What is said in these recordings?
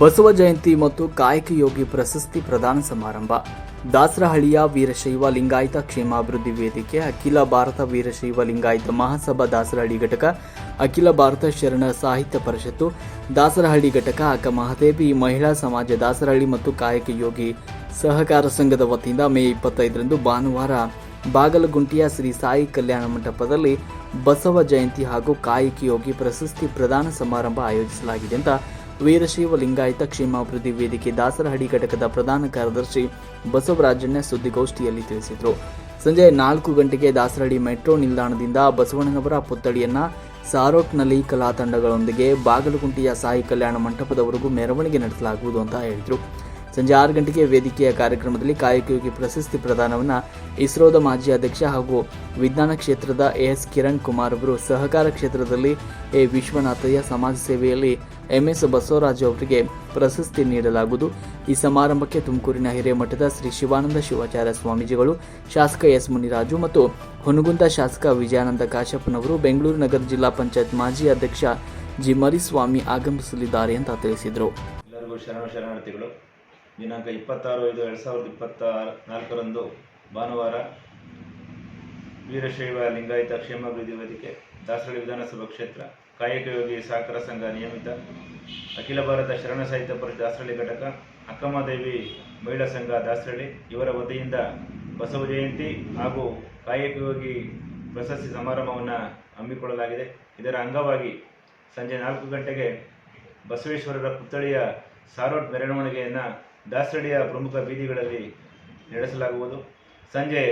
ಬಸವ ಜಯಂತಿ ಮತ್ತು ಕಾಯಕ ಯೋಗಿ ಪ್ರಶಸ್ತಿ ಪ್ರದಾನ ಸಮಾರಂಭ. ದಾಸರಹಳ್ಳಿಯ ವೀರಶೈವ ಲಿಂಗಾಯತ ಕ್ಷೇಮಾಭಿವೃದ್ಧಿ ವೇದಿಕೆ, ಅಖಿಲ ಭಾರತ ವೀರಶೈವ ಲಿಂಗಾಯತ ಮಹಾಸಭಾ ದಾಸರಹಳ್ಳಿ ಘಟಕ, ಅಖಿಲ ಭಾರತ ಶರಣ ಸಾಹಿತ್ಯ ಪರಿಷತ್ತು, ದಾಸರಹಳ್ಳಿ ಘಟಕ, ಅಕ್ಕ ಮಹಾದೇವಿ ಮಹಿಳಾ ಸಮಾಜ ದಾಸರಹಳ್ಳಿ ಮತ್ತು ಕಾಯಕ ಯೋಗಿ ಸಹಕಾರ ಸಂಘದ ವತಿಯಿಂದ ಮೇ ಇಪ್ಪತ್ತೈದರಂದು ಭಾನುವಾರ ಬಾಗಲಗುಂಟಿಯ ಶ್ರೀ ಸಾಯಿ ಕಲ್ಯಾಣ ಮಂಟಪದಲ್ಲಿ ಬಸವ ಜಯಂತಿ ಹಾಗೂ ಕಾಯಕ ಯೋಗಿ ಪ್ರಶಸ್ತಿ ಪ್ರದಾನ ಸಮಾರಂಭ ಆಯೋಜಿಸಲಾಗಿದೆ ಅಂತ ವೀರಶೈವ ಲಿಂಗಾಯತ ಕ್ಷೇಮಾಭಿವೃದ್ಧಿ ವೇದಿಕೆ ದಾಸರಹಡಿ ಘಟಕದ ಪ್ರಧಾನ ಕಾರ್ಯದರ್ಶಿ ಬಸವರಾಜಣ್ಣ ಸುದ್ದಿಗೋಷ್ಠಿಯಲ್ಲಿ ತಿಳಿಸಿದರು. ಸಂಜೆ ನಾಲ್ಕು ಗಂಟೆಗೆ ದಾಸರಹಳ್ಳಿ ಮೆಟ್ರೋ ನಿಲ್ದಾಣದಿಂದ ಬಸವಣ್ಣನವರ ಪುತ್ಥಳಿಯನ್ನ ಸಾರೋಟ್ನಲ್ಲಿ ಕಲಾ ತಂಡಗಳೊಂದಿಗೆ ಬಾಗಲಗುಂಟೆಯ ಸಾಯಿ ಕಲ್ಯಾಣ ಮಂಟಪದವರೆಗೂ ಮೆರವಣಿಗೆ ನಡೆಸಲಾಗುವುದು ಅಂತ ಹೇಳಿದರು. ಸಂಜೆ ಆರು ಗಂಟೆಗೆ ವೇದಿಕೆಯ ಕಾರ್ಯಕ್ರಮದಲ್ಲಿ ಕಾಯಕಯೋಗಿ ಪ್ರಶಸ್ತಿ ಪ್ರದಾನವನ್ನು ಇಸ್ರೋದ ಮಾಜಿ ಅಧ್ಯಕ್ಷ ಹಾಗೂ ವಿಜ್ಞಾನ ಕ್ಷೇತ್ರದ ಎಸ್ ಕಿರಣ್ ಕುಮಾರ್ ಅವರು ಸಹಕಾರ ಕ್ಷೇತ್ರದಲ್ಲಿ ಎ ವಿಶ್ವನಾಥಯ್ಯ ಸಮಾಜ ಸೇವೆಯಲ್ಲಿ ಎಂಎಸ್ ಬಸವರಾಜು ಅವರಿಗೆ ಪ್ರಶಸ್ತಿ ನೀಡಲಾಗುವುದು. ಈ ಸಮಾರಂಭಕ್ಕೆ ತುಮಕೂರಿನ ಹಿರೇಮಠದ ಶ್ರೀ ಶಿವಾನಂದ ಶಿವಾಚಾರ್ಯ ಸ್ವಾಮೀಜಿಗಳು, ಶಾಸಕ ಎಸ್ ಮುನಿರಾಜು ಮತ್ತು ಹೊನಗುಂದ ಶಾಸಕ ವಿಜಯಾನಂದ ಕಾಶಪ್ಪನವರು, ಬೆಂಗಳೂರು ನಗರ ಜಿಲ್ಲಾ ಪಂಚಾಯತ್ ಮಾಜಿ ಅಧ್ಯಕ್ಷ ಜಿ ಮರಿಸ್ವಾಮಿ ಆಗಮಿಸಲಿದ್ದಾರೆ ಅಂತ ತಿಳಿಸಿದರು. ಶರಣಾರ್ಥಿಗಳು, ದಿನಾಂಕ ಇಪ್ಪತ್ತಾರು ಐದು ಎರಡು ಸಾವಿರದ ಇಪ್ಪತ್ತ ನಾಲ್ಕರಂದು ಭಾನುವಾರ ವೀರಶೈವ ಲಿಂಗಾಯತ ಕ್ಷೇಮಾಭಿವೃದ್ಧಿ ವೇದಿಕೆ ದಾಸರಳ್ಳಿ ವಿಧಾನಸಭಾ ಕ್ಷೇತ್ರ ಕಾಯಕ ಯೋಗಿ ಸಹಕಾರ ಸಂಘ ನಿಯಮಿತ, ಅಖಿಲ ಭಾರತ ಶರಣ ಸಾಹಿತ್ಯ ಪರಿಷತ್ ದಾಸರಳ್ಳಿ ಘಟಕ ಅಕ್ಕಮದೇವಿ ಮಹಿಳಾ ಸಂಘ ದಾಸರಳ್ಳಿ, ಇವರ ವತಿಯಿಂದ ಬಸವ ಜಯಂತಿ ಹಾಗೂ ಕಾಯಕ ಯೋಗಿ ಪ್ರಶಸ್ತಿ ಸಮಾರಂಭವನ್ನು ಹಮ್ಮಿಕೊಳ್ಳಲಾಗಿದೆ. ಇದರ ಅಂಗವಾಗಿ ಸಂಜೆ ನಾಲ್ಕು ಗಂಟೆಗೆ ಬಸವೇಶ್ವರರ ಪುತ್ಥಳಿಯ ಸಾರೋಟ್ ಮೆರವಣಿಗೆಯನ್ನು ದಾಸರಳ್ಳಿಯ ಪ್ರಮುಖ ಬೀದಿಗಳಲ್ಲಿ ನಡೆಸಲಾಗುವುದು. ಸಂಜೆ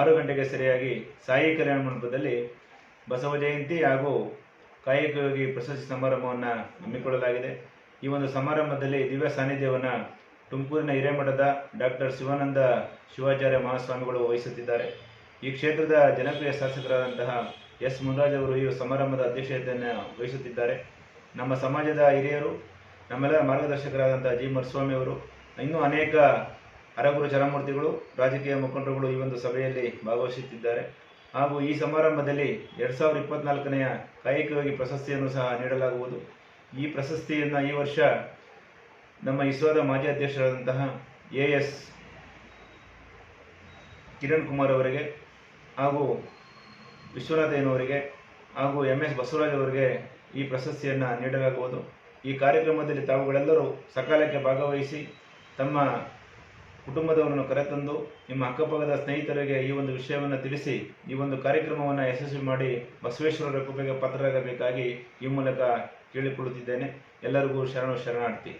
ಆರು ಗಂಟೆಗೆ ಸರಿಯಾಗಿ ಸಾಯಿ ಕಲ್ಯಾಣ ಮಂಟಪದಲ್ಲಿ ಬಸವ ಜಯಂತಿ ಹಾಗೂ ಕಾಯಕ ಯೋಗಿ ಪ್ರಶಸ್ತಿ ಸಮಾರಂಭವನ್ನು ಹಮ್ಮಿಕೊಳ್ಳಲಾಗಿದೆ. ಈ ಒಂದು ಸಮಾರಂಭದಲ್ಲಿ ದಿವ್ಯ ಸಾನ್ನಿಧ್ಯವನ್ನು ತುಮಕೂರಿನ ಹಿರೇಮಠದ ಡಾಕ್ಟರ್ ಶಿವಾನಂದ ಶಿವಾಚಾರ್ಯ ಮಹಾಸ್ವಾಮಿಗಳು ವಹಿಸುತ್ತಿದ್ದಾರೆ. ಈ ಕ್ಷೇತ್ರದ ಜನಪ್ರಿಯ ಶಾಸಕರಾದಂತಹ ಎಸ್ ಮುನ್ರಾಜ್ ಅವರು ಈ ಸಮಾರಂಭದ ಅಧ್ಯಕ್ಷತೆಯನ್ನು ವಹಿಸುತ್ತಿದ್ದಾರೆ. ನಮ್ಮ ಸಮಾಜದ ಹಿರಿಯರು, ನಮ್ಮೆಲ್ಲರ ಮಾರ್ಗದರ್ಶಕರಾದಂಥ ಜಿ ಮರಸ್ವಾಮಿ ಅವರು, ಇನ್ನೂ ಅನೇಕ ಅರಗುರು ಚರಮೂರ್ತಿಗಳು, ರಾಜಕೀಯ ಮುಖಂಡರುಗಳು ಈ ಒಂದು ಸಭೆಯಲ್ಲಿ ಭಾಗವಹಿಸುತ್ತಿದ್ದಾರೆ. ಹಾಗೂ ಈ ಸಮಾರಂಭದಲ್ಲಿ ಎರಡು ಸಾವಿರದ ಇಪ್ಪತ್ನಾಲ್ಕನೆಯ ಕಾಯಕವಾಗಿ ಪ್ರಶಸ್ತಿಯನ್ನು ಸಹ ನೀಡಲಾಗುವುದು. ಈ ಪ್ರಶಸ್ತಿಯನ್ನು ಈ ವರ್ಷ ನಮ್ಮ ಇಸ್ರೋದ ಮಾಜಿ ಅಧ್ಯಕ್ಷರಾದಂತಹ ಎ ಎಸ್ ಕಿರಣ್ ಕುಮಾರ್ ಅವರಿಗೆ ಹಾಗೂ ವಿಶ್ವನಾಥಯ್ಯನವರಿಗೆ ಹಾಗೂ ಎಂ ಎಸ್ ಬಸವರಾಜ್ ಅವರಿಗೆ ಈ ಪ್ರಶಸ್ತಿಯನ್ನು ನೀಡಲಾಗುವುದು. ಈ ಕಾರ್ಯಕ್ರಮದಲ್ಲಿ ತಾವುಗಳೆಲ್ಲರೂ ಸಕಾಲಕ್ಕೆ ಭಾಗವಹಿಸಿ ತಮ್ಮ ಕುಟುಂಬದವರನ್ನು ಕರೆತಂದು ನಿಮ್ಮ ಅಕ್ಕಪಕ್ಕದ ಸ್ನೇಹಿತರಿಗೆ ಈ ಒಂದು ವಿಷಯವನ್ನು ತಿಳಿಸಿ, ಈ ಒಂದು ಕಾರ್ಯಕ್ರಮವನ್ನು ಯಶಸ್ವಿ ಮಾಡಿ ಬಸವೇಶ್ವರರ ಕೃಪೆಗೆ ಪಾತ್ರರಾಗಬೇಕಾಗಿ ಈ ಮೂಲಕ ಕೇಳಿಕೊಳ್ಳುತ್ತಿದ್ದೇನೆ. ಎಲ್ಲರಿಗೂ ಶರಣು ಶರಣಾರ್ಥಿ.